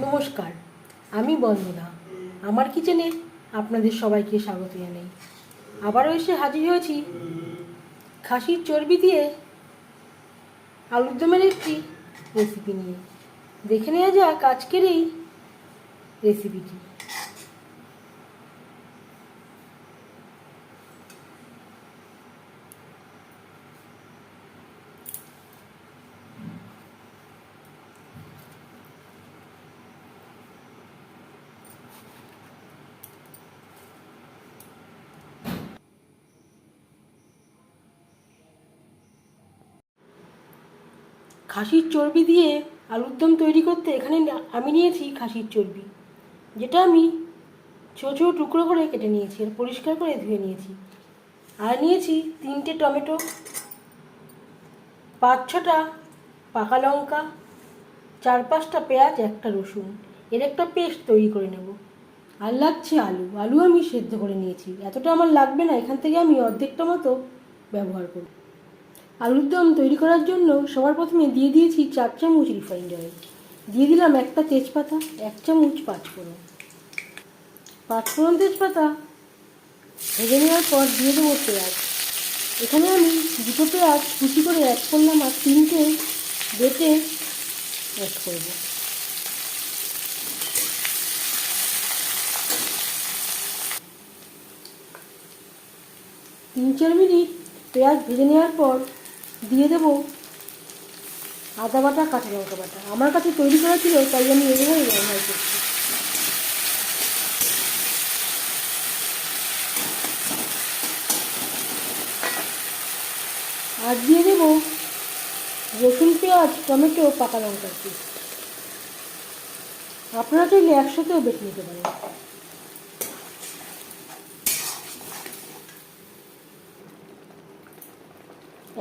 নমস্কার, আমি বন্দনা। আমার কিচেনে আপনাদের সবাইকে স্বাগত জানাই। আবারও এসে হাজির হয়েছি খাসির চর্বি দিয়ে আলুর দমের একটি রেসিপি নিয়ে। দেখে নেওয়া যাক আজকের এই রেসিপিটি খাসির চর্বি দিয়ে আলুর দম তৈরি করতে এখানে আমি নিয়েছি খাসির চর্বি। যেটা আমি ছোটো ছোটো টুকরো করে কেটে নিয়েছি আর পরিষ্কার করে ধুয়ে নিয়েছি। আর নিয়েছি তিনটে টমেটো, পাঁচ ছটা পাকা লঙ্কা, চার পাঁচটা পেঁয়াজ, একটা রসুন। এর একটা পেস্ট তৈরি করে নেব। আর লাগছে আলু। আলু আমি সেদ্ধ করে নিয়েছি। এতটা আমার লাগবে না, এখান থেকে আমি অর্ধেকটা মতো ব্যবহার করব। আলুর দম তৈরি করার জন্য সবার প্রথমে দিয়ে দিয়েছি চার চামচ রিফাইন্ড অয়েল দিয়ে দিলাম একটা তেজপাতা, এক চামচ পাঁচফোড়ন। পাঁচফোড়ন তেজপাতা ভেজে নেওয়ার পর দিয়ে দেবো পেঁয়াজ। এখানে আমি দুটো পেঁয়াজ কুচি করে অ্যাড করলাম আর তিনটে বেটে অ্যাড করব। তিন চার মিনিট পেঁয়াজ ভেজে নেওয়ার পর দিয়ে দেবো। আদা বাটা, কাঁচা লঙ্কা বাটা। আমার কাছে তৈরি করা ছিল, তাই আমি এভাবেই ব্যবহার করছি। আর দিয়ে দেবো রসুন, পেঁয়াজ, টমেটো, পাকা লঙ্কার পেস্ট। আপনারা চাইলে একসাথেও বেটে নিতে পারেন।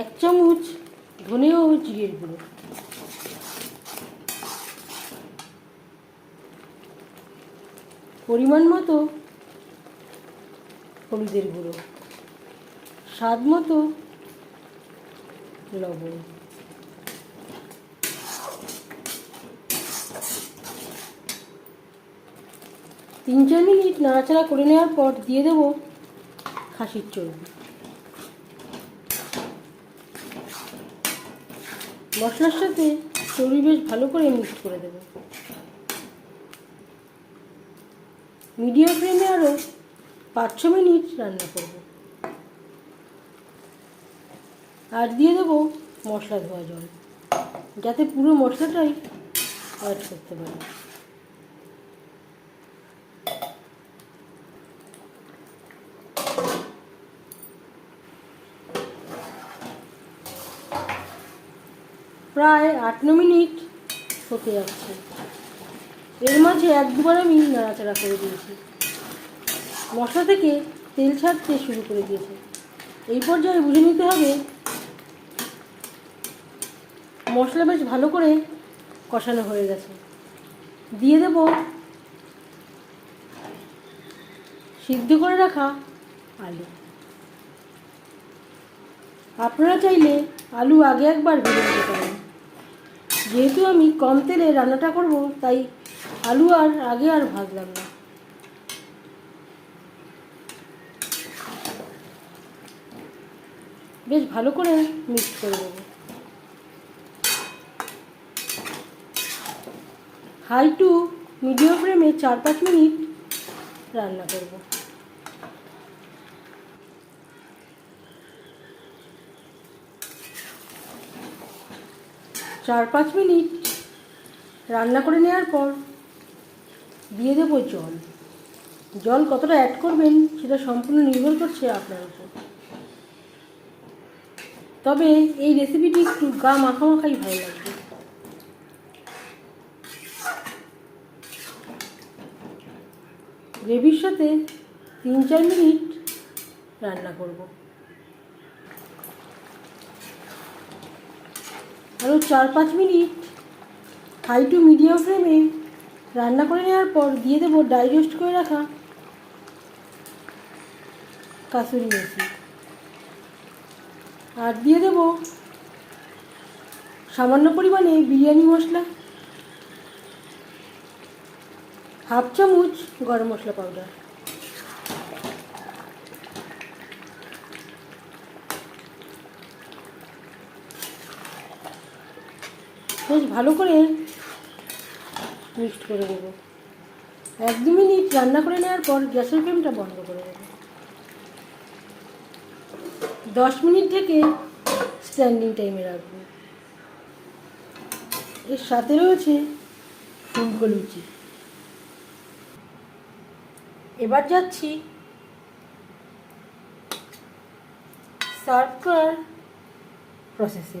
এক চামচ ধনে ও জিরের গুঁড়ো। পরিমাণ মতো হলুদের গুঁড়ো। স্বাদ মতো লবণ। তিন চার মিনিট নাড়াচাড়া করে নেওয়ার পর দিয়ে দেবো খাসির চর্বি। মশলার সাথে চর্বি বেশ ভালো করে মিক্স করে দেবো। মিডিয়াম ফ্লেমে আরও পাঁচ ছ মিনিট রান্না করব। আর দিয়ে দেবো মশলা ধোয়া জল, যাতে পুরো মশলাটাই অ্যাড করতে পারি। প্রায় আট ন মিনিট হতে যাচ্ছে। এর মাঝে এক দুবার আমি নাড়াচাড়া করে দিয়েছি। মশলা থেকে তেল ছাড়তে শুরু করে দিয়েছে। এই পর্যায়ে বুঝে নিতে হবে, মশলা বেশ ভালো করে কষানো হয়ে গেছে। দিয়ে দেব সিদ্ধ করে রাখা আলু। আপনারা চাইলে আলু আগে একবার ভেজে নিতে পারেন। যেহেতু আমি কম তেলে রান্নাটা করব, তাই আলু আর আগে আর ভাজলাম না। বেশ ভালো করে মিক্স করে দেবো হাই টু মিডিয়াম ফ্লেমে চার পাঁচ মিনিট রান্না করব। চার পাঁচ মিনিট রান্না করে নেওয়ার পর দিয়ে দেবো জল। জল কতটা অ্যাড করবেন সেটা সম্পূর্ণ নির্ভর করছে আপনার উপর। তবে এই রেসিপিটি একটু গা মাখামাখাই ভালো লাগবে। গ্রেভির সাথে তিন চার মিনিট রান্না করব। আরও চার পাঁচ মিনিট। হাই টু মিডিয়াম ফ্লেমে রান্না করে নেওয়ার পর দিয়ে দেবো ডাইজেস্ট করে রাখা কাসুরি মেথি। আর দিয়ে দেবো সামান্য পরিমাণে বিরিয়ানি মশলা। হাফ চামচ গরম মশলা পাউডার। বেশ ভালো করে মিক্সড করে দেবো এক দু মিনিট রান্না করে নেওয়ার পর গ্যাসের ফ্লেমটা বন্ধ করে দেবো দশ মিনিট থেকে স্ট্যান্ডিং টাইমে রাখব। এর সাথে রয়েছে ফুলকো লুচি। এবার যাচ্ছি সার্ভ করার প্রসেসে